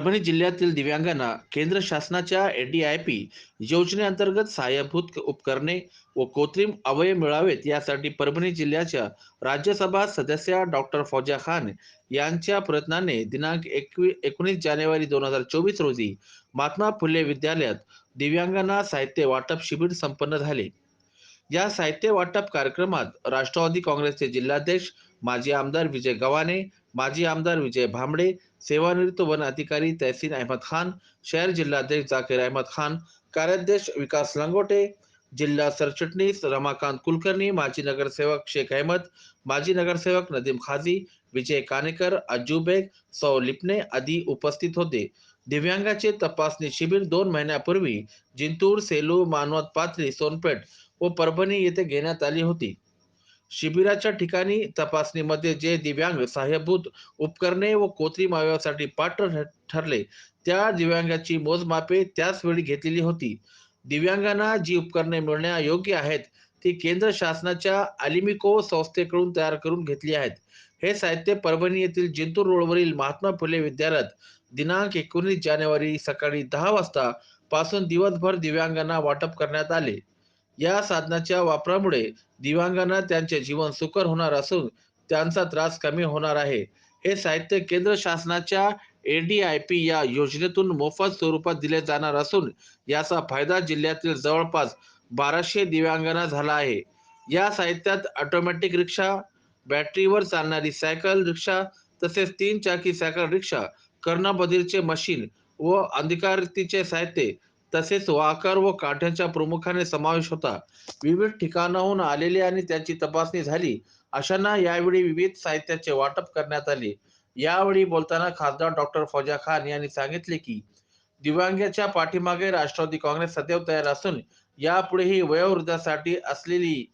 परभणी जिल्ह्यातील दिव्यांगांना केंद्र शासनाच्या एनडीआयपी योजनेअंतर्गत सहाय्यभूत उपकरणे व कृत्रिम अवयव मिळावेत यासाठी परभणी जिल्ह्याच्या राज्यसभा सदस्या डॉक्टर फौजा खान यांच्या प्रयत्नाने दिनांक एकवी एकोणीस जानेवारी दोन हजार चोवीस रोजी महात्मा फुले विद्यालयात दिव्यांगांना साहित्य वाटप शिबिर संपन्न झाले. या साहित्य वाटप कार्यक्रमात राष्ट्रवादी काँग्रेसचे जिल्हाध्यक्ष माजी आमदार विजय गव्हाणे माजी आमदार विजय भांबडे सेवानिवृत्त वन अधिकारी तहसीन अहमद खान शहर जिल्हाध्यक्ष जाकीर अहमद खान कार्याध्यक्ष विकास लंगोटे जिल्हा सरचिटणीस रमाकांत कुलकर्णी माजी नगरसेवक शेख अहमद माजी नगरसेवक नदीम खाजी विजय कानेकर अज्जू बेग सौ लिपणे आदी उपस्थित होते. दिव्यांगाचे तपासणी शिबिर दोन महिन्यापूर्वी जिंतूर सेलू मानवत पाथरी सोनपेठ व परभणी येथे घेण्यात आली होती. शिबिराच्या ठिकाणी तपासणीमध्ये जे दिव्यांग सहाय्यभूत उपकरणे व कोत्री माव्यासाठी पात्र ठ- ठरले त्या दिव्यांगाची मोजमापे त्याच वेळी घेतलेली होती. दिव्यांगांना जी उपकरणे मिळण्यायोग्य आहेत ती केंद्र शासनाच्या अलिमिको संस्थेकडून तयार करून घेतली आहेत. हे साहित्य परभणी येथील जिंतूर रोडवरील महात्मा फुले विद्यालयात दिनांक एकोणीस जानेवारी सकाळी दहा वाजता पासून दिवसभर दिव्यांगांना वाटप करण्यात आले. या साधनाच्या वापरामुळे दिव्यांगांना त्यांचे जीवन सुकर होणार असून त्यांचा त्रास कमी होणार आहे. हे साहित्य केंद्र शासनाच्या एडीआयपी या योजनेतून मोफत स्वरूपात दिले जाणार असून याचा फायदा जिल्ह्यातील जवळपास बाराशे दिव्यांगांना झाला आहे. या साहित्यात ऑटोमॅटिक रिक्षा बॅटरीवर चालणारी सायकल रिक्षा तसेच तीन चाकी सायकल रिक्षा कर्णबधीरचे मशीन व अंधकारतीचे साहित्य तसेच वाकर व काठ्यांच्या प्रमुखाने समावेश होता. विविध ठिकाणाहून आलेले आणि त्याची तपासणी झाली. अशांना यावेळी विविध साहित्याचे वाटप करण्यात आले. यावेळी बोलताना खासदार डॉक्टर फौजा खान यांनी सांगितले की दिव्यांगाच्या पाठीमागे राष्ट्रवादी काँग्रेस सदैव तयार असून यापुढेही वयोवृद्धासाठी असलेली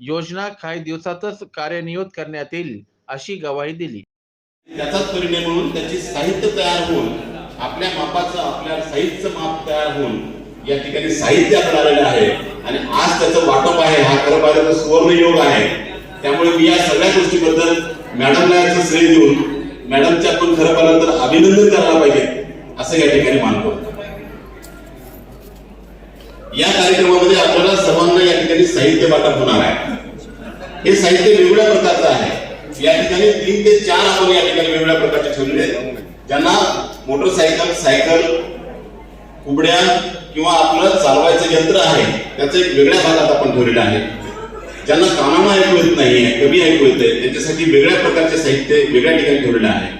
योजना काही दिवसातच कार्यान्वित करण्यात येईल अशी गवाही दिली. त्याचाच परिणाम म्हणून त्याची साहित्य तयार होऊन आपल्या मापाचं आपल्या साईजचं माप तयार होऊन या ठिकाणी साहित्य आपण आलेलं आहे. आणि आज त्याचं वाटप आहे हा खरं पाहिलं तर सुवर्ण योग आहे. त्यामुळे मी या सगळ्या गोष्टीबद्दल मॅडमला याचं श्रेय देऊन मॅडमचे आपण खरं पाहिलं तर अभिनंदन करायला पाहिजे असं या ठिकाणी मानतो. या कार्यक्रमामध्ये आपल्याला सर्वांना या ठिकाणी साहित्य वाटप होणार आहे. हे साहित्य वेगवेगळ्या प्रकारचं आहे. या ठिकाणी तीन ते चार आपण या ठिकाणी वेगवेगळ्या प्रकारचे ठेवलेले आहेत. ज्यांना मोटरसायकल सायकल कुबड्या किंवा आपलं चालवायचं यंत्र आहे त्याचं एक वेगळ्या भागात आपण ठेवलेलं आहे. ज्यांना कानानं ऐकू येत नाही कमी ऐकू आहे त्यांच्यासाठी वेगळ्या प्रकारचे साहित्य वेगळ्या ठिकाणी ठेवलेलं आहे.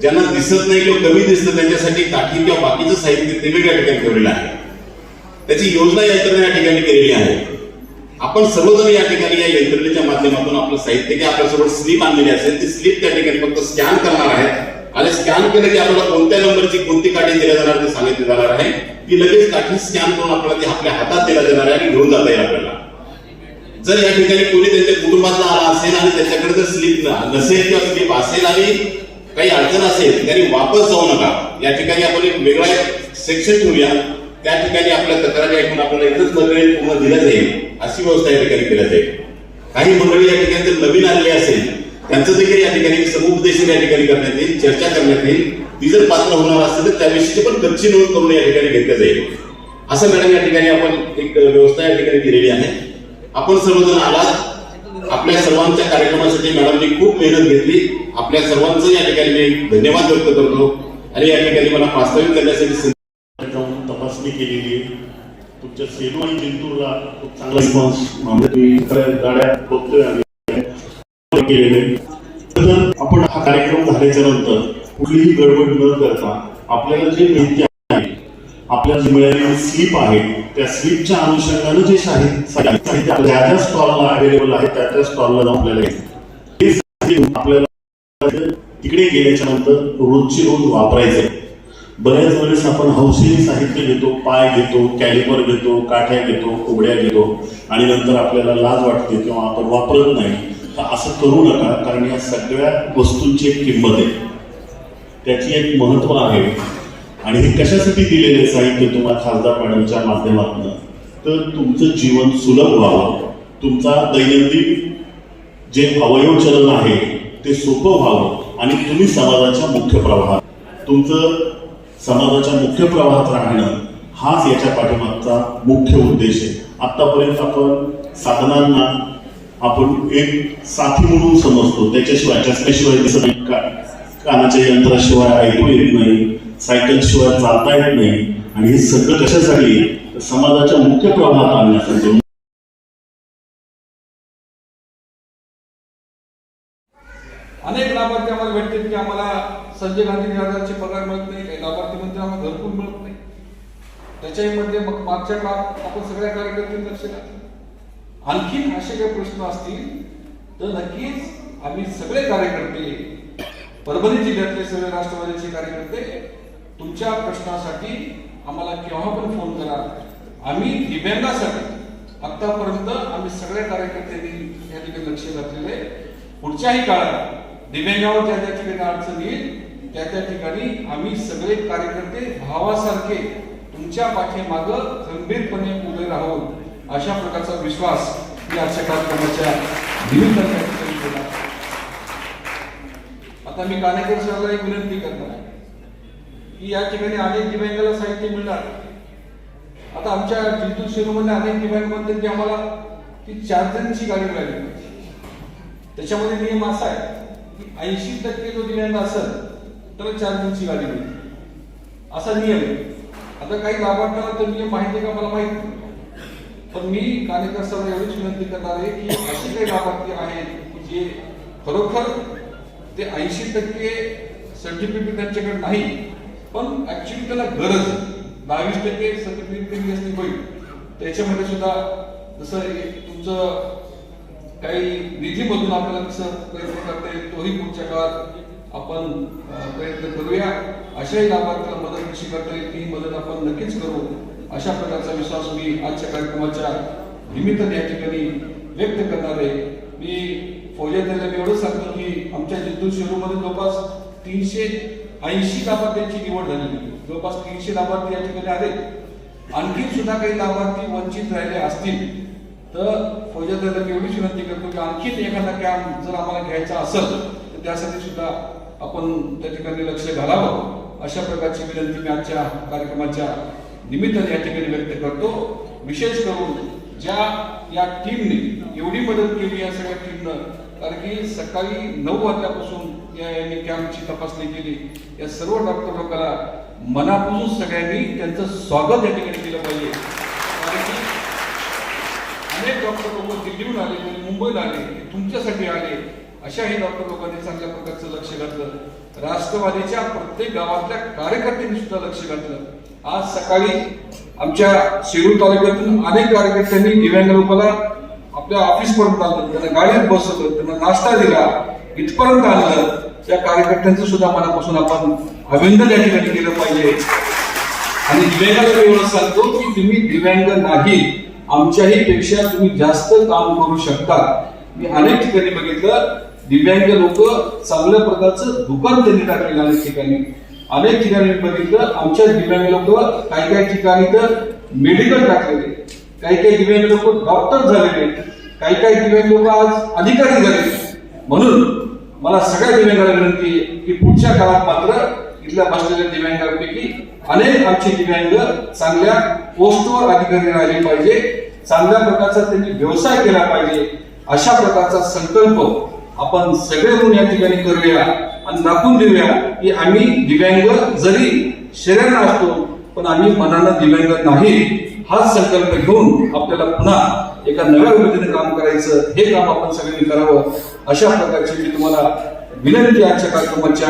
ज्यांना दिसत नाही किंवा कमी दिसतं त्यांच्यासाठी काठी किंवा बाकीचं साहित्य ते वेगळ्या ठिकाणी ठेवलेलं आहे. त्याची योजना यंत्रणा या ठिकाणी केलेली आहे. आपण सर्वजण या ठिकाणी या यंत्रणेच्या माध्यमातून आपलं साहित्य की आपल्यासोबत स्लिप आणलेली असेल ती स्लिप त्या ठिकाणी फक्त स्कॅन करणार आहेत. आणि स्कॅन केलं की आपल्याला कोणत्या नंबरची कोणती काठी दिल्या जाणार ते सांगितले जाणार आहे. ती लगेच काठी स्कॅन करून आपल्याला ती आपल्या हातात दिल्या जाणार आहे आणि घेऊन जाता येईल आपल्याला. जर या ठिकाणी कोणी त्यांच्या कुटुंबातला आला असेल आणि त्याच्याकडे जर स्लिप नसेल किंवा स्लिप असेल आणि काही अडचण असेल तरी वापस जाऊ नका. या ठिकाणी आपण एक वेगळा सेक्शन ठेवूया. त्या ठिकाणी आपल्या तक्रारी ऐकून आपल्याला एकच मंडळी पूर्ण दिलं जाईल. अशी व्यवस्था या ठिकाणी केल्या जाईल. काही मंडळी या ठिकाणी जर नवीन आलेली असेल त्यांचं देखील या ठिकाणी समुपदेशन या ठिकाणी करण्यात येईल चर्चा करण्यात येईल ती जर पात्र होणार असेल तर त्याविषयी पण कच्ची नोंद करून या ठिकाणी घेतल्या जाईल. असं मॅडम या ठिकाणी आपण एक व्यवस्था या ठिकाणी केलेली आहे. आपण सर्वजण आलात. आपल्या सर्वांच्या कार्यक्रमासाठी मॅडमनी खूप मेहनत घेतली. आपल्या सर्वांचं या ठिकाणी मी धन्यवाद व्यक्त करतो. आणि या ठिकाणी मला प्रास्ताविक करण्यासाठी तपासणी केलेली आहे. तुमच्या सेलू आणि जिंतूरला खूप चांगला रिस्पॉन्स गाड्या बघतोय आम्ही. केलेले. तर आपण हा कार्यक्रम झाल्याच्यानंतर कुठलीही गडबड न करता आपल्याला जे माहिती आहे आपल्याला मिळालेली स्लिप आहे त्या स्लिपच्या अनुषंगानं जे साहित्य ज्या ज्या स्टॉलला अवेलेबल आहे त्या त्या स्टॉलला आपल्याला हे साहित्य आपल्याला तिकडे गेल्याच्यानंतर रोजची रोज वापरायचं. बऱ्याच वेळेस आपण हौसेने साहित्य घेतो पाय घेतो कॅलिपर घेतो काठ्या घेतो कोबड्या घेतो आणि नंतर आपल्याला लाज वाटते किंवा आपण वापरत नाही. तर असं करू नका कारण या सगळ्या वस्तूंची एक किंमत आहे. त्याची एक महत्त्व आहे. आणि हे कशासाठी दिलेले साहित्य? तुम्हाला खासदार मॅडमच्या माध्यमातून. तर तुमचं जीवन सुलभ व्हावं. तुमचा दैनंदिन जे अवयव चलन आहे ते सोपं व्हावं. आणि तुम्ही समाजाच्या मुख्य प्रवाहात तुमचं समाजाच्या मुख्य प्रवाहात राहणं हाच याच्या पाठीमागचा मुख्य उद्देश आहे. आतापर्यंत आपण साधनांना आपण एक साथी म्हणून समजतो. त्याच्याशिवाय चष्म्याशिवाय दिसत नाही. का कानाच्या यंत्राशिवाय ऐकू येत नाही सायकल शिवाय चालता येत नाही. आणि हे सगळं कशासाठी? समाजाच्या मुख्य प्रवाहात आणण्यासाठी. अनेक लाभार्थी आम्हाला भेटतील की आम्हाला संजय गांधी निराधारचे पगार मिळत नाही काही लाभार्थी म्हणजे आम्हाला घरकुल मिळत नाही. त्याच्याही मध्ये मग मागच्या काळात आपण सगळ्या कार्यकर्त्यांनी लक्ष घातलं. आणखीन असे काही प्रश्न असतील तर नक्कीच आम्ही सगळे कार्यकर्ते परभणी जिल्ह्यातले सगळे राष्ट्रवादीचे कार्यकर्ते तुमच्या प्रश्नासाठी आम्हाला केव्हा पण फोन करा आम्ही दिव्यांगासाठी आतापर्यंत आम्ही सगळ्या कार्यकर्त्यांनी या ठिकाणी लक्ष घातलेले पुढच्याही काळात दिव्यांगावर ज्या ज्या ठिकाणी अडचण येईल त्या त्या ठिकाणी आम्ही सगळे कार्यकर्ते भावासारखे तुमच्या पाठीमाग खंबीरपणे उभे राहून अशा प्रकारचा विश्वास मी आजच्या कार्यक्रमाच्या विविध आता मी कानेकर सरला एक विनंती करणार आहे. की या ठिकाणी अनेक दिव्यांगाला साहित्य मिळणार. आता आमच्या जिंतूर शिरोमध्ये अनेक दिव्यांग म्हणतात की आम्हाला ती चार्जरची गाडी मिळाली. त्याच्यामध्ये नियम असा आहे की ऐंशी टक्के जो दिव्यांग असेल तर चार्जिंगची गाडी मिळते असा नियम आहे. आता काही लाभार्थ्यांना तो नियम माहिती आहे का? मला माहिती नाही. तर मी कानेकर सर एवढीच विनंती करणार आहे की अशी काही लाभार्थी आहेत की जे खरोखर ते ऐंशी टक्के सर्टिफिकेट त्यांच्याकडे नाही पण ऍक्च्युली त्याला गरज बावीस टक्के सर्टिफिकेट त्यांनी असली त्याच्यामध्ये सुद्धा जसं तुमचं काही निधीमधून आपल्याला कसं प्रयत्न करता येईल तोही पुढच्या काळात आपण प्रयत्न करूया. अशाही लाभार्थ्याला मदत कशी करता येईल ती मदत आपण नक्कीच करू. अशा प्रकारचा विश्वास मी आजच्या कार्यक्रमाच्या निमित्ताने या ठिकाणी व्यक्त करणार आहे. मी फौजा मी एवढंच सांगतो की आमच्या जिंतूर शहरामध्ये जवळपास तीनशे ऐंशी लाभार्थ्यांची निवड झालेली जवळपास तीनशे लाभार्थी या ठिकाणी आले आणखी सुद्धा काही लाभार्थी वंचित राहिले असतील तर फौजादाला मी एवढीच विनंती करतो की आणखीन एखादा कॅम्प जर आम्हाला घ्यायचा असेल तर त्यासाठी सुद्धा आपण त्या ठिकाणी लक्ष घालावं. अशा प्रकारची विनंती मी आजच्या कार्यक्रमाच्या निमित्ताने या ठिकाणी व्यक्त करतो. विशेष करून ज्या या टीमने एवढी मदत केली या सगळ्या टीमनं कारण की सकाळी नऊ वाजल्यापासून या यांनी कॅम्पची तपासणी केली. या सर्व डॉक्टर लोकांना मनापासून सगळ्यांनी त्यांचं स्वागत या ठिकाणी केलं पाहिजे. कारण की अनेक डॉक्टर लोक दिल्लीहून आले म्हणजे मुंबईला आले ते तुमच्यासाठी आले. अशाही डॉक्टर लोकांनी चांगल्या प्रकारचं लक्ष घातलं. राष्ट्रवादीच्या प्रत्येक गावातल्या कार्यकर्त्यांनी सुद्धा लक्ष घातलं. आज सकाळी आमच्या शिरूर तालुक्यातून अनेक कार्यकर्त्यांनी दिव्यांग लोकांना आपल्या ऑफिसपर्यंत आणलं त्यांना गाडीत बसवलं. त्यांना नाश्ता दिला. इथपर्यंत आणलं. त्या कार्यकर्त्यांचं सुद्धा मनापासून आपण अभिनंदन या ठिकाणी केलं पाहिजे. आणि दिव्यांगाला एवढं सांगतो की तुम्ही दिव्यांग नाही. आमच्याही पेक्षा तुम्ही जास्त काम करू शकता. मी अनेक ठिकाणी बघितलं. दिव्यांग लोक चांगल्या प्रकारचं दुकान त्यांनी टाकलेलं अनेक ठिकाणी. अनेक ठिकाणी बघितलं आमच्या दिव्यांग लोक काही काही ठिकाणी तर मेडिकल टाकलेले. काही काही दिव्यांग लोक डॉक्टर झालेले. काही काही दिव्यांग लोक आज अधिकारी झाले म्हणून मला सगळ्या दिव्यांगाला विनंती आहे की पुढच्या काळात मात्र इथल्या बसलेल्या दिव्यांगांपैकी अनेक आमचे दिव्यांग चांगल्या पोस्टवर अधिकारी राहिले पाहिजे. चांगल्या प्रकारचा त्यांनी व्यवसाय केला पाहिजे. अशा प्रकारचा संकल्प आपण सगळे मिळून या ठिकाणी करूया आणि दाखवून देऊया की आम्ही दिव्यांग जरी शरीर असतो पण आम्ही मनानं दिव्यांग नाही. हाच संकल्प घेऊन आपल्याला पुन्हा एका नव्या पद्धतीने काम करायचं हे काम आपण सगळ्यांनी करावं. अशा प्रकारची मी तुम्हाला विनंती आजच्या कार्यक्रमाच्या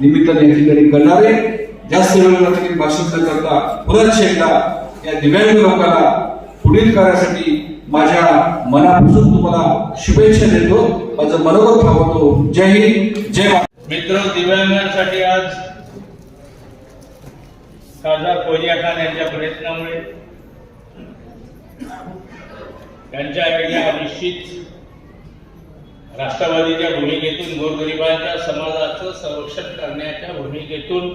निमित्ताने या ठिकाणी करणार आहे. जास्त वेळेला भाषण न करता पुन्हा एकदा या दिव्यांग लोकांना पुढील कार्यासाठी माझ्या मनापासून तुम्हाला शुभेच्छा देतो. माझं मनोगत थांबवतो. जय हिंद जय मित्र दिव्यांगांसाठी आज खासदार फौजिया खान यांच्या प्रयत्नामुळे त्यांच्या या निश्चित राष्ट्रवादीच्या भूमिकेतून गोरगरिबांच्या समाजाचं संरक्षण करण्याच्या भूमिकेतून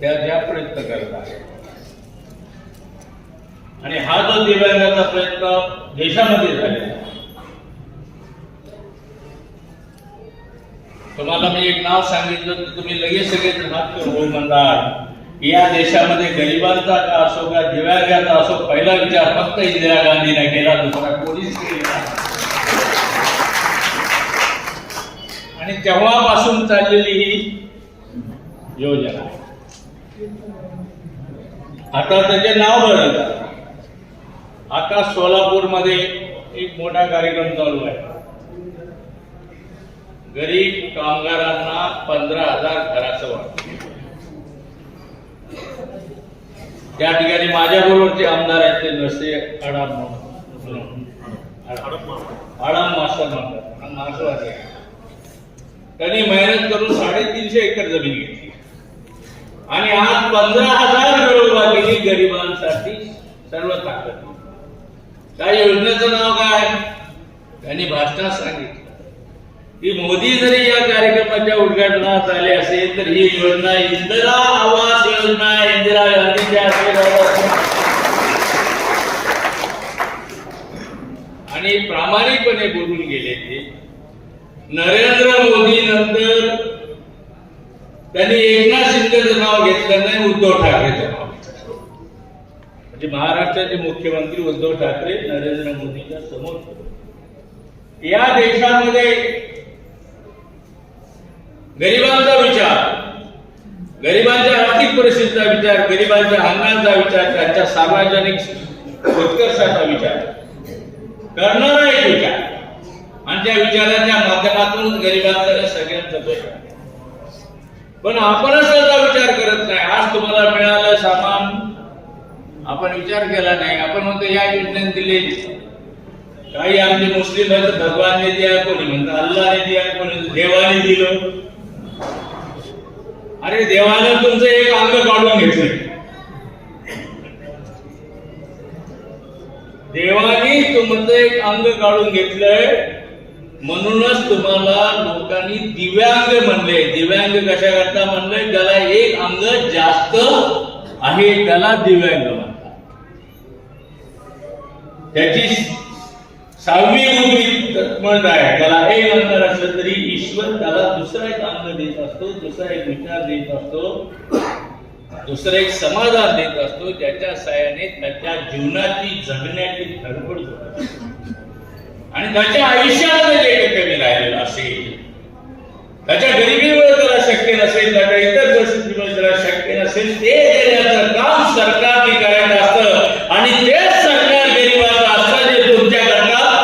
त्या ज्या प्रयत्न करत आहेत. आणि हा जो दिव्यांगाचा प्रयत्न देशामध्ये झालेला आहे. तुम्हाला मी एक नाव सांगितलं तर तुम्ही लगेच सगळे हात हो म्हणणार या देशामध्ये गरिबांचा का असो का दिव्यांगाचा असो पहिला विचार फक्त इंदिरा गांधीने केला दुसरा कोणीच केला आणि तेव्हापासून चाललेली ही योजना आता त्याचे नाव बदलतात. आता सोलापूरमध्ये एक मोठा कार्यक्रम चालू आहे. गरीब कामगारांना पंधरा हजार घराचं वाटत त्या ठिकाणी माझ्या बरोबरचे आमदार आहेत ते नसे आडाम आडाम मास्टर म्हणतात. त्यांनी मेहनत करून साडेतीनशे एकर जमीन घेतली. आणि आज पंधरा हजार मिळवला गरिबांसाठी सर्व ताकद त्या योजनेचं नाव काय? त्यांनी भाषणात सांगितलं. की मोदी जरी या कार्यक्रमाच्या उद्घाटनात आले असेल तर ही योजना इंदिरा आवास योजना इंदिरा गांधीच्या असेल आणि प्रामाणिकपणे बोलून गेले ते. नरेंद्र मोदी नंतर त्यांनी एकनाथ शिंदेचं नाव घेतलं नाही उद्धव ठाकरेचं. म्हणजे महाराष्ट्राचे मुख्यमंत्री उद्धव ठाकरे नरेंद्र मोदीच्या समोर. या देशामध्ये गरिबांचा विचार गरिबांच्या आर्थिक परिस्थितीचा विचार गरिबांच्या अंगांचा विचार त्यांच्या सार्वजनिक उत्कर्षाचा विचार. करणारा एक विचार. आणि त्या विचाराच्या माध्यमातून गरिबांचा सगळ्यांचा दोष पण आपणच त्याचा विचार करत नाही. आज तुम्हाला मिळालं सामान आपण विचार केला नाही. आपण म्हणतो या योजनेने दिले. काही आमचे मुस्लिम आहेत भगवानने दिया कोणी म्हणतात अल्लाने दिया कोणी देवाने दिलं. अरे देवानं तुमचं एक अंग काढून घेतलं देवाने तुमचं एक अंग काढून घेतलंय. म्हणूनच तुम्हाला लोकांनी दिव्यांग म्हणले. दिव्यांग कशा करता म्हणले? त्याला एक अंग जास्त आहे त्याला दिव्यांग त्याची सहावी गुरुची आहे. त्याला एक अंतर असलं तरी ईश्वर त्याला दुसरा एक अंग देत असतो दुसरा एक विचार देत असतो दुसरं एक समाधान देत असतो. ज्याच्या सहाय्याने त्याच्या जीवनाची जगण्याची धडपड होत आणि त्याच्या आयुष्यामध्ये जे कमी राहिलेलं असेल त्याच्या गरिबीमुळे त्याला शक्य नसेल त्याच्या इतर परिस्थितीमुळे त्याला शक्य नसेल ते देण्याचा काम सरकारने करायचं असतं आणि तेच सरकार गरिबाचं असतं जे तुमच्याकरता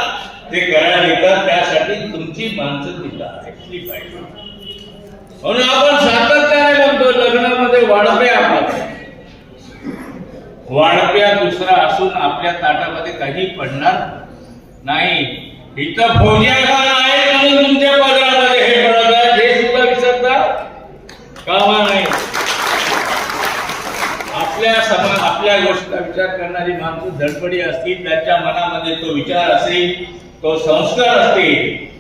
ते करायला येतात त्यासाठी तुमची माणसं तिथं ऐकली पाहिजे म्हणून आपण सातत्याने म्हणतो लग्नामध्ये वाढप्या आपला वाढप्या दुसरा असून आपल्या ताटामध्ये काही पडणार नाही. इथं फौजी खान आहे म्हणून तुमच्या पदरामध्ये हे पडत आहे हे सुद्धा विसरता कामा नाही आपल्या समाज आपल्या गोष्टीचा विचार करणारी माणसं धडपडी असतील त्यांच्या मनामध्ये तो विचार असेल तो संस्कार असतील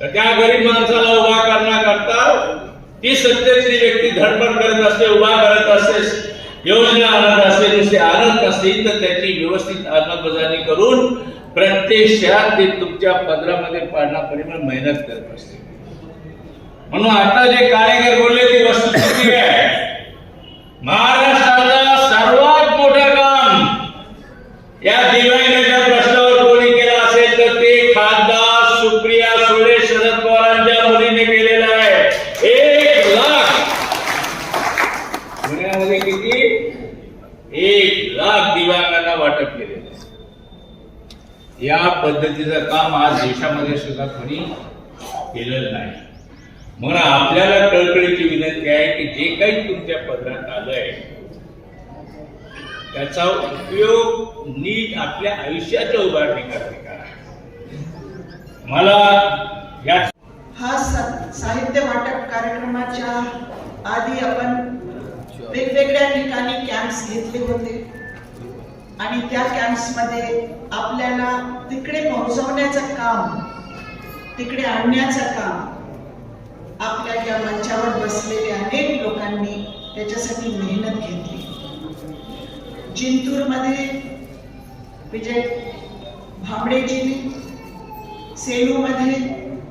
तर त्या गरीब माणसाला उभा करण्याकरता ती सत्तेची व्यक्ती धडपड करत असते उभा करत असते. योजना आणत असेल नुसते आणत असेल तर त्याची व्यवस्थित अंमलबजावणी करून प्रत्यक्षात ते तुमच्या पदरामध्ये पाडण्यापर्यंत मेहनत करत असते म्हणून आता जे कार्यकर्ते बोलले ती वस्तुस्थिती आहे महाराष्ट्राचं सर्वात मोठं काम या दिव्यांगाच्या प्रश्नावर कोणी केलं असेल तर ते खासदार सुप्रिया सुळे शरद पवारांच्या मुलीने केलेलं आहे एक लाख पुण्यामध्ये किती एक लाख दिव्यांगांना वाटप केलेलं आहे या पद्धतीचं काम आज देशामध्ये सुद्धा कोणी केलेलं नाही म्हणून आपल्याला कळकळीची विनंती आहे की जे काही तुमच्या पदरात आलंय त्याचा उपयोग नीट आपल्या आयुष्याच्या उभारणीसाठी करा मला या हा साहित्य वाटप कार्यक्रमाच्या आधी आपण वेगवेगळ्या ठिकाणी कॅम्प्स घेतले होते. आणि त्या कॅम्प्समध्ये आपल्याला तिकडे पोहोचवण्याचं काम तिकडे आणण्याचं काम आपल्या या मंचावर बसलेल्या अनेक लोकांनी त्याच्यासाठी मेहनत घेतली. जिंतूरमध्ये विजय भांबडेजी सेलूमध्ये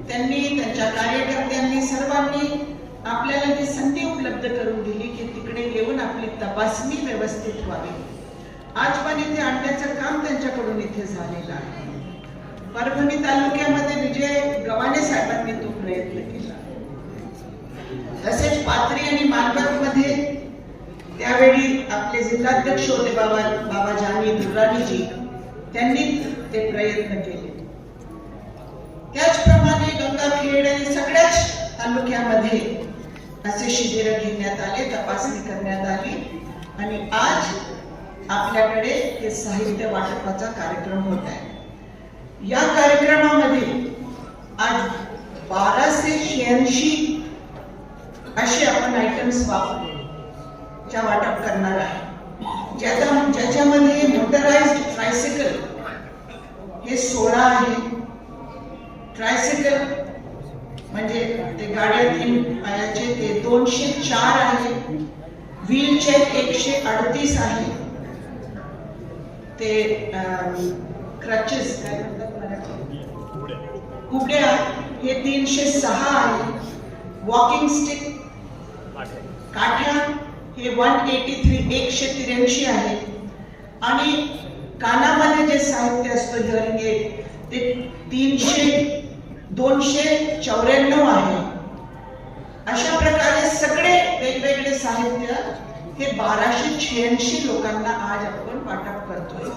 त्यांनी त्यांच्या कार्यकर्त्यांनी सर्वांनी आपल्याला जी संधी उपलब्ध करून दिली की तिकडे येऊन आपली तपासणी व्यवस्थित व्हावी. आज पण इथे आणण्याचं काम त्यांच्याकडून इथे झालेलं आहे. परभणी तालुक्यामध्ये विजय गव्हाणे साहेबांनी तो प्रयत्न केला. तसेच पाथरी आणि मालवणमध्ये त्यावेळी आपले जिल्हाध्यक्ष होते बाबा बाबा जानी दुर्राणीजी. त्यांनी ते प्रयत्न केले. त्याचप्रमाणे गंगाखेड आणि सगळ्याच तालुक्यामध्ये असे शिबिर घेण्यात आले तपासणी करण्यात आली. आणि आज आपल्याकडे हे साहित्य वाटपाचा कार्यक्रम होत आहे. या कार्यक्रमामध्ये आज बाराशे शहाऐंशी असे आपण आयटम्स वापरू च्या वाटप करणार आहे. ज्याचा ज्याच्यामध्ये मोटराइज्ड ट्रायसिकल हे सोळा आहे. ट्रायसिकल म्हणजे ते गाड्या तीन पायाचे ते दोनशे चार आहे. व्हीलचेअर एकशे अडतीस आहे. ते क्रचेस काय म्हणतात कुबड्या हे तीनशे सहा आहे. वॉकिंग स्टिक काठ्या हे वन एटी थ्री एकशे त्र्याऐंशी आहे. आणि कानामध्ये जे साहित्य असतं हिअरिंग एड ते तीनशे दोनशे चौऱ्याण्णव आहे. अशा प्रकारे सगळे वेगवेगळे साहित्य हे बाराशे शहाऐंशी लोकांना आज आपण वाटप करतोय.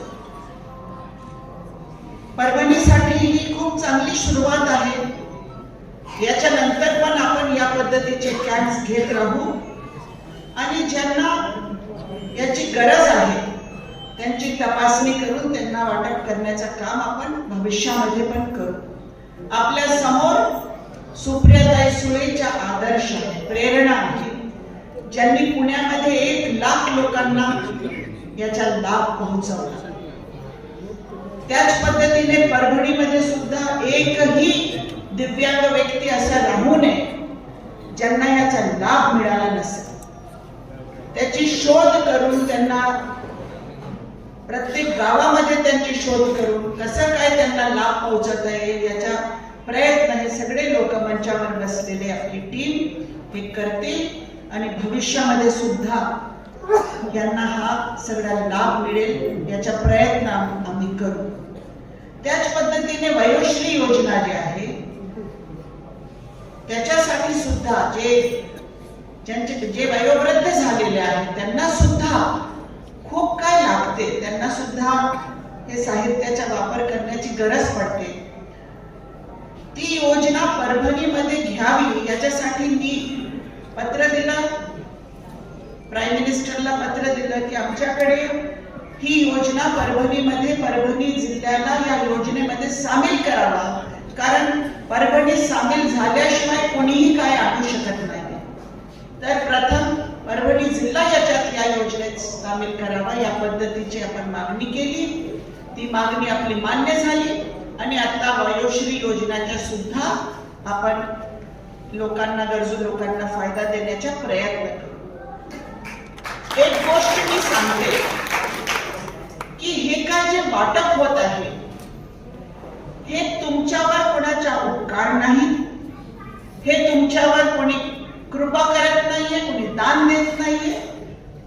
परभणीसाठी ही खूप चांगली सुरुवात आहे. याच्यानंतर पण आपण या पद्धतीचे कॅम्प्स घेत राहू. आणि ज्यांना याची गरज आहे त्यांची तपासणी करून त्यांना वाटप करण्याचं काम आपण भविष्यामध्ये पण करू. आपल्यासमोर सुप्रियाताई सुळेच्या आदर्श आहे प्रेरणा आहे. ज्यांनी पुण्यामध्ये एक लाख लोकांना याचा लाभ पोहोचवला. त्याच पद्धतीने परभणीमध्ये सुद्धा एकही दिव्यांग व्यक्ती असा राहू नये ज्यांना याचा लाभ मिळाला नसेल. त्याची शोध करून त्यांना प्रत्येक गावामध्ये त्यांची शोध करून कसं काय त्यांना लाभ पोहोचवता येईल याचा प्रयत्न हे सगळे लोक मंचावर बसलेले आपली टीम हे करते आणि भविष्यामध्ये सुद्धा यांना हा सगळा लाभ मिळेल याचा प्रयत्न आम्ही करू. त्याच पद्धतीने वयोश्री योजना जी आहे त्याच्यासाठी सुद्धा जे ज्यांचे जे वयोवृद्ध झालेले आहेत त्यांना सुद्धा खूप काय लागते त्यांना सुद्धा हे साहित्याचा वापर करण्याची गरज पडते. ती योजना परभणीमध्ये घ्यावी याच्यासाठी मी पत्र दिलं. प्राईम मिनिस्टरला पत्र दिलं की आमच्याकडे ही योजना परभणीमध्ये परभणी जिल्ह्याला या योजनेमध्ये सामील करावा. कारण परभणी सामील झाल्याशिवाय कोणीही काय आणू शकत नाही. तर प्रथम परभणी जिल्हा याच्यात या योजनेत सामील करावा. या पद्धतीची आपण मागणी केली. ती मागणी आपली मान्य झाली आणि आता वयोश्री योजनाच्या सुद्धा आपण लोकांना गरजू लोकांना फायदा देण्याचा प्रयत्न करू. एक गोष्ट मी सांगते की हे काय जे वाटप होत आहे हे तुमच्यावर कोणाचा उपकार नाही. हे तुमच्यावर कोणी कृपा करत नाहीये कुणी दान देत नाहीये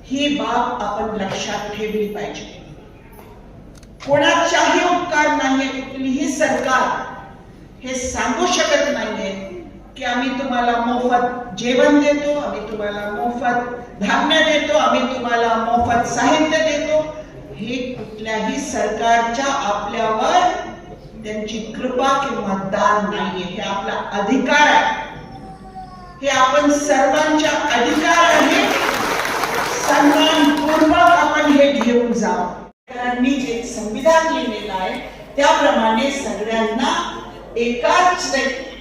ही बाब आपण लक्षात ठेवली पाहिजे. कोणाचाही उपकार नाहीये कुठलीही सरकार हे सांगू शकत नाहीये की आम्ही तुम्हाला मोफत जेवण देतो आम्ही तुम्हाला मोफत धान्य देतो आम्ही तुम्हाला मोफत साहित्य देतो. हे कुठल्याही सरकारच्या आपल्यावर त्यांची कृपा किंवा दान नाहीये हे आपला अधिकार आहे. हे आपण सर्वांच्या अधिकार आहे. सन्मानपूर्वक आपण हे घेऊन जावं. सरकारांनी जे संविधान लिहिलेलं आहे त्याप्रमाणे सगळ्यांना एकाच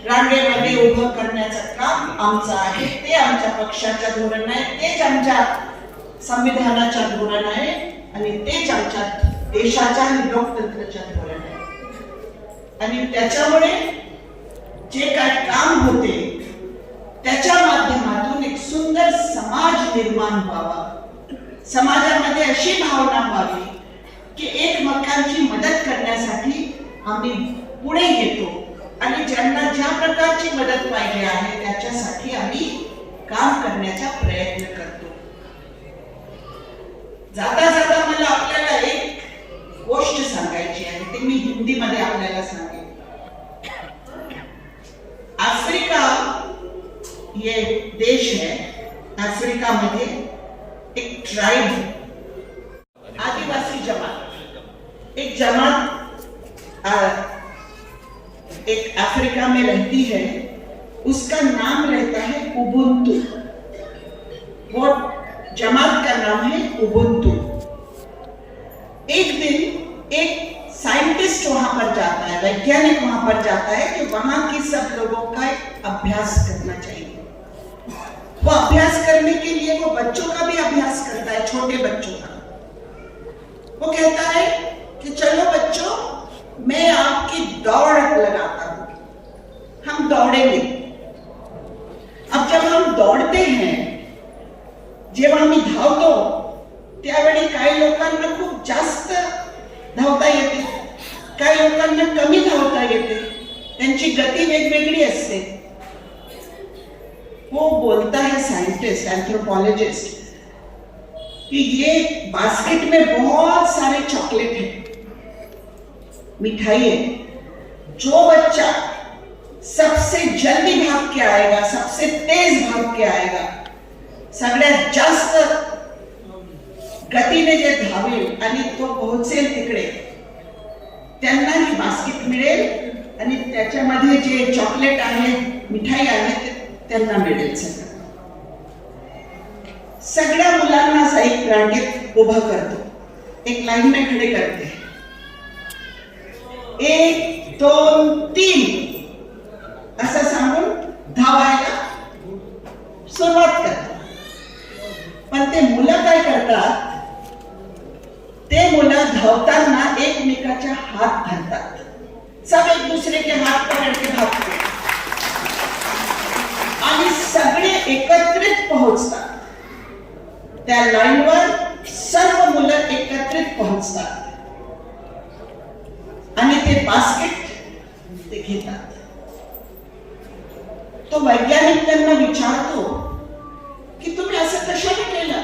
रांगेमध्ये उभं करण्याचं काम आमचं आहे. ते आमच्या पक्षाच्या धोरण आहे तेच आमच्या संविधानाच्या धोरण आहे आणि तेच आमच्या देशाच्या आणि लोकतंत्राच्या धोरण आहे. आणि त्याच्यामुळे जे काय काम होते त्याच्या माध्यमातून एक सुंदर समाज निर्माण व्हावा. समाजामध्ये अशी भावना व्हावी की एकमेकांची मदत करण्यासाठी आम्ही पुढे येतो आणि ज्यांना ज्या प्रकारची मदत पाहिजे आहे त्याच्यासाठी आम्ही काम करण्याचा प्रयत्न करतो. जाता जाता मला आपल्याला एक गोष्ट सांगायची आहे ते मी हिंदीमध्ये आपल्याला सांगेन. ये देश है आफ्रिका मध्ये एक ट्राइब आदिवासी जमात। एक जमात एक अफ्रीका में रहती है। उसका नाम रहता है उबुंतु वो जमात का नाम है उबुंतु एक दिन एक साइंटिस्ट वहाँ पर जाता है, वैज्ञानिक वहाँ पर जाता है कि वहाँ की सब लोगों का अभ्यास करना चाहिए। वो अभ्यास करने के लिए वो बच्चों का भी अभ्यास करता है, छोटे बच्चों का। वो कहता है कि चलो बच्चों, मैं आपकी दौड़ लगाता हूँ। हम दौड़ेंगे। अब जब हम दौड़ते हैं जेव्हा आम्ही धावतो त्यावेळी काही लोकांना खूप जास्त धावता येते. काही लोकांना कमी धावता येते. त्यांची गती वेगवेगळी असते. वो बोलता है साइंटिस्ट एंथ्रोपोलॉजिस्ट कि ये बास्केट में बहुत सारे चॉकलेट हैं। मिठाई है। जो बच्चा सबसे जल्दी भाग के आएगा, सबसे तेज भाग के आएगा, सगळ्यात जास्त गतीने जे धावेल आणि तो पोहोचेल तिकडे, त्यांना ही बास्केट मिळेल आणि त्याच्यामध्ये जे चॉकलेट आहे, मिठाई आहे, ते त्यांना मिळेल सगळं. सगळ्या मुलांना असा एक रांगेत उभा करतो. एक लाईन खडे करते. एक दोन तीन. असं सांगून धावायला सुरुवात करतात पण ते मुलं काय करतात? ते मुलं धावताना एकमेकाच्या हात धरतात. सब एक दुसरे के हात पकड़ के भागते आणि सगळे एकत्रित पोहोचतात. त्या लाईनवर सर्व मुलं एकत्रित पोहोचतात. आणि ते बास्केट ते घेतात. तो वैज्ञानिक त्यांना विचारतो की तुम्ही असं कशाने केलं?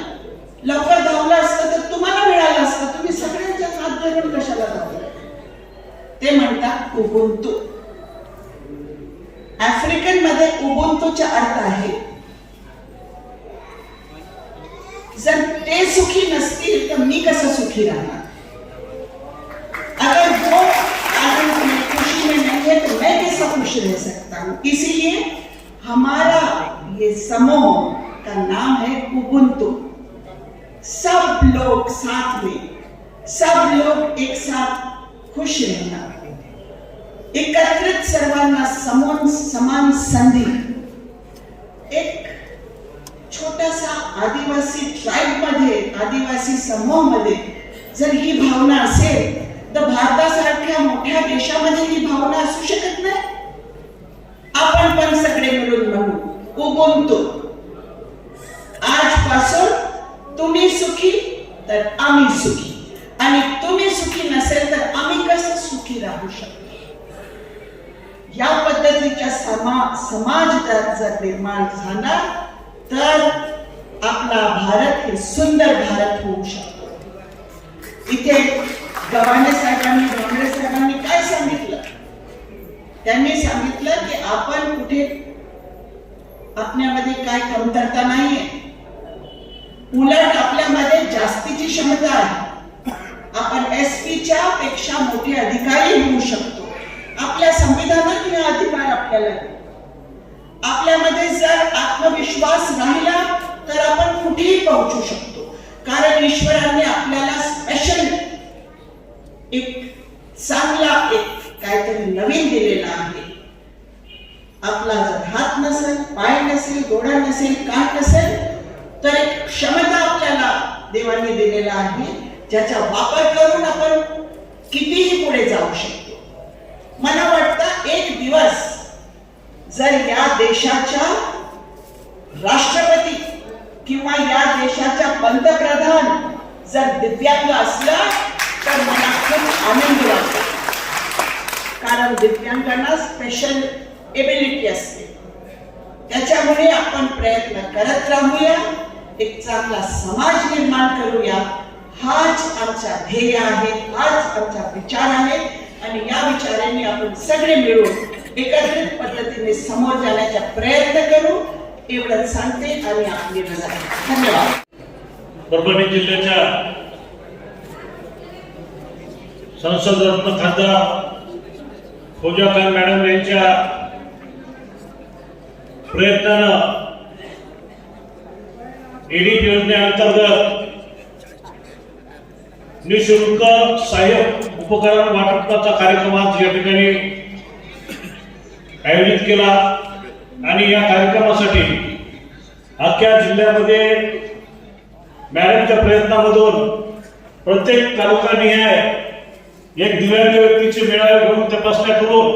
लवकर धावलं असतं तर तुम्हाला मिळालं असतं. तुम्ही सगळ्यांच्या हात धरून कशाला धावलं? ते म्हणतात उबुंतू आफ्रिकन मध्ये उबुंतूचा अर्थ आहे. जर ते सुखी नसतील, तर मी कसं सुखी राहणार? अगर वो आनंद में खुशी में नहीं है तो मैं कैसा खुश रह सकता हूँ? इसीलिए हमारा ये समूह का नाम है उबुंतु। सब लोग साथ में, सब लोग एक साथ खुश रहना। एकत्रित सर्वांना समान समान संधी. एक छोटासा आदिवासी ट्राईबमध्ये आदिवासी समूहमध्ये जर ही भावना असेल तर भारतासारख्या मोठ्या देशामध्ये ही भावना असू शकत नाही. आपण पण सगळे मिळून म्हणू उबुंतू आजपासून तुम्ही सुखी तर आम्ही सुखी. आणि तुम्ही सुखी नसेल तर आम्ही कसं सुखी राहू शकतो? या पद्धतीच्या समा समाज जर निर्माण झाला तर आपला भारत हे सुंदर भारत होऊ शकतो. इथे गव्हाणे साहेबांनी गव्हाणे साहेबांनी काय सांगितलं? त्यांनी सांगितलं की आपण कुठे आपल्यामध्ये काय कमतरता नाहीये. उलट आपल्यामध्ये जास्तीची क्षमता आहे. आपण एस पीच्या पेक्षा मोठे अधिकारी होऊ शकतो. आपल्या संविधानात हे अधिकार आपल्याला आपल्यामध्ये जर आत्मविश्वास राहिला तर आपण कुठेही पोहोचू शकतो. कारण ईश्वराने आपल्याला स्पेशल एक चांगला एक काहीतरी नवीन दिलेला आहे. आपला जर हात नसेल पाय नसेल गोडा नसेल कान नसेल तर एक क्षमता आपल्याला देवाने दिलेला आहे ज्याचा वापर करून आपण कितीही पुढे जाऊ शकतो. मला वाटतं एक दिवस जर या देशाच्या राष्ट्रपती किंवा या देशाच्या पंतप्रधान जर दिव्यांग असला तर मला खूप आनंद वाटतो. कारण दिव्यांगांना स्पेशल एबिलिटी असते. त्याच्यामुळे आपण प्रयत्न करत राहूया. एक चांगला समाज निर्माण करूया. हाच आमचा ध्येय आहे हाच आमचा विचार आहे. आणि या विचारांनी आपण सगळे मिळून एकत्रित पद्धतीने समोर जाण्याचा प्रयत्न करू. एवढं सांगते आणि आपली रजा धन्यवाद. परभणी जिल्ह्याच्या संसद रत्न खासदार पूजा खान मॅडम यांच्या प्रयत्नानं एडीप योजनेअंतर्गत निशुल्क सहाय्यक उपकरण वाटपाचा कार्यक्रम आज या ठिकाणी आयोजित केला आणि या कार्यक्रमासाठी अख्ख्या जिल्ह्यामध्ये मॅडमच्या प्रयत्नामधून प्रत्येक तालुका एक दिव्यांग व्यक्तीचे मेळावे घेऊन तपासण्या करून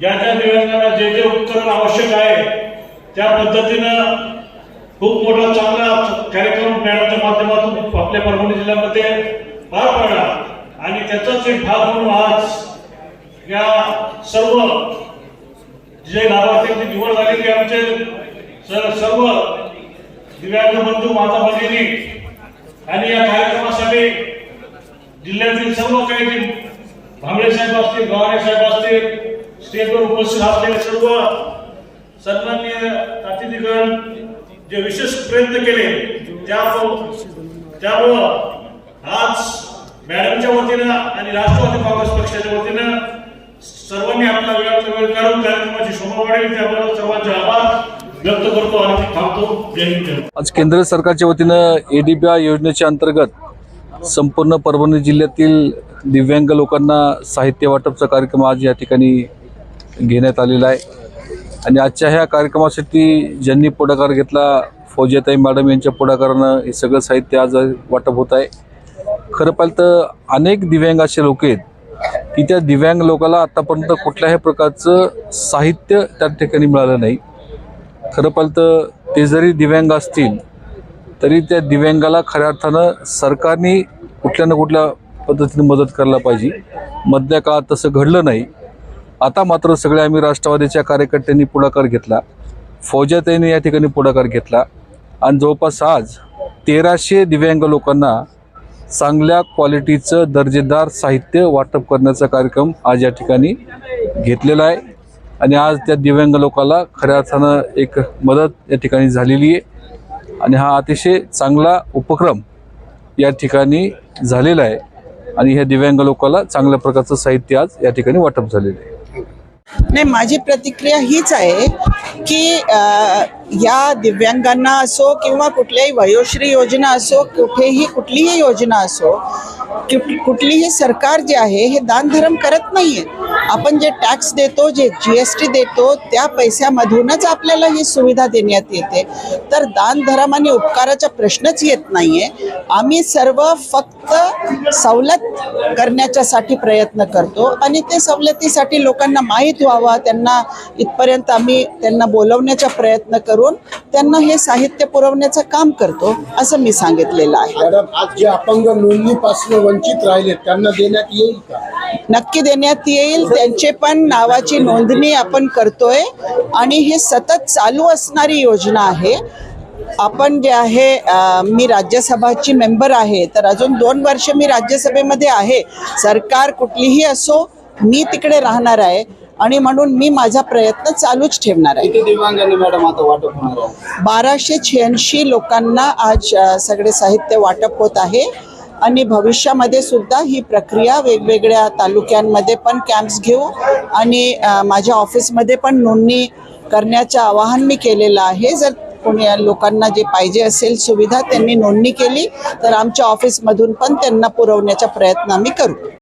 ज्या ज्या दिव्यांगांना जे जे उपकरण आवश्यक आहे त्या पद्धतीनं खूप मोठा चांगला कार्यक्रम मॅडमच्या माध्यमातून आपल्या परभणी जिल्ह्यामध्ये पार पडला. आणि त्याचाच एक भाग म्हणून आज या सर्व जे लाभार्थ्यांची निवड झाली की आमचे सर्व दिव्यांग बंधू माता भगिनी आणि या कार्यक्रमासाठी जिल्ह्यातील सर्व काही भांबळे साहेब असतील गवारे साहेब असतील स्टेजवर उपस्थित असलेले सर्व सन्मान्य अतिथीगण जे विशेष प्रयत्न केले त्या त्यामुळं आज मॅडमच्या वतीनं आणि राष्ट्रवादी काँग्रेस पक्षाच्या वतीनं सर्वांनी आपला वेळाचा वेळ काढून कार्यक्रमाची शोभा वाढेल त्याबद्दल सर्वांचे आभार व्यक्त करतो आणि थांबतो. जय हिंद आज केंद्र सरकारच्या वतीनं ए योजनेच्या अंतर्गत संपूर्ण परभणी जिल्ह्यातील दिव्यांग लोकांना साहित्य वाटपचा कार्यक्रम आज या ठिकाणी घेण्यात आलेला आहे. आणि आजच्या ह्या कार्यक्रमासाठी ज्यांनी पुढाकार घेतला फौजियाताई मॅडम यांच्या पुढाकारानं हे सगळं साहित्य आज वाटप होत आहे. खरं पाहिलं तर अनेक दिव्यांग असे लोक आहेत की त्या दिव्यांग लोकाला आतापर्यंत कुठल्याही प्रकारचं साहित्य त्या ठिकाणी मिळालं नाही. खरं पाहिलं तर ते जरी दिव्यांग असतील तरी त्या दिव्यांगाला खऱ्या अर्थानं सरकारने कुठल्या ना कुठल्या पद्धतीने मदत करायला पाहिजे. मधल्या काळात तसं घडलं नाही. आता मात्र सगळे आम्ही राष्ट्रवादीच्या कार्यकर्त्यांनी पुढाकार घेतला. फौजाताईने या ठिकाणी पुढाकार घेतला. आणि जवळपास आज तेराशे दिव्यांग लोकांना चांगल्या क्वालिटीचं दर्जेदार साहित्य वाटप करण्याचा कार्यक्रम आज या ठिकाणी घेतलेला आहे. आणि आज त्या दिव्यांग लोकाला खऱ्या अर्थानं एक मदत या ठिकाणी झालेली आहे. आणि हा अतिशय चांगला उपक्रम या ठिकाणी झालेला आहे. आणि ह्या दिव्यांग लोकाला चांगल्या प्रकारचं साहित्य आज या ठिकाणी वाटप झालेलं आहे. नाही माझी प्रतिक्रिया हीच आहे की या दिव्यांगांना असो किंवा कुठल्याही वयोश्री योजना असो कुठेही कुठलीही योजना असो कुठलीही सरकार जे आहे हे दानधर्म करत नाहीये. आपण जे टॅक्स देतो जे जी एस टी देतो त्या पैशामधूनच आपल्याला ही सुविधा देण्यात येते. तर दानधर्म आणि उपकाराचा प्रश्नच येत नाहीये. आम्ही सर्व फक्त सवलत करण्याच्यासाठी प्रयत्न करतो आणि ते सवलतीसाठी लोकांना माहीत व्हावं. त्यांना इथपर्यंत आम्ही त्यांना बोलवण्याचा प्रयत्न करून त्यांना हे साहित्य पुरवण्याचं काम करतो असं मी सांगितलेलं आहे. मॅडम आज जे अपंग नोंदणीपासून वंचित राहिले त्यांना देण्यात येईल का? नक्की देण्यात येईल. त्यांचे पण नावाची नोंदणी आपण करतोय. आणि हे सतत चालू असणारी योजना आहे. आपण जे आहे मी राज्यसभाची मेंबर आहे तर अजून दोन वर्ष मी राज्यसभेमध्ये आहे. सरकार कुठलीही असो मी तिकडे राहणार आहे. आणि म्हणून मी माझा प्रयत्न चालूच ठेवणार आहे. किती दिव्यांगांनी मॅडम आता वाटप होणार आहे. बाराशे शहाऐंशी लोकांना आज सगळे साहित्य वाटप होत आहे आणि भविष्यामध्ये सुद्धा ही प्रक्रिया वेगवेगळ्या तालुक्यांमध्ये पण कॅम्प्स घेऊ आणि माझ्या ऑफिसमध्ये पण नोंदणी करण्याचं आवाहन मी केलेलं आहे. जर कोणी लोकांना जे पाहिजे असेल सुविधा त्यांनी नोंदणी केली तर आमच्या ऑफिसमधून पण त्यांना पुरवण्याचा प्रयत्न आम्ही करू.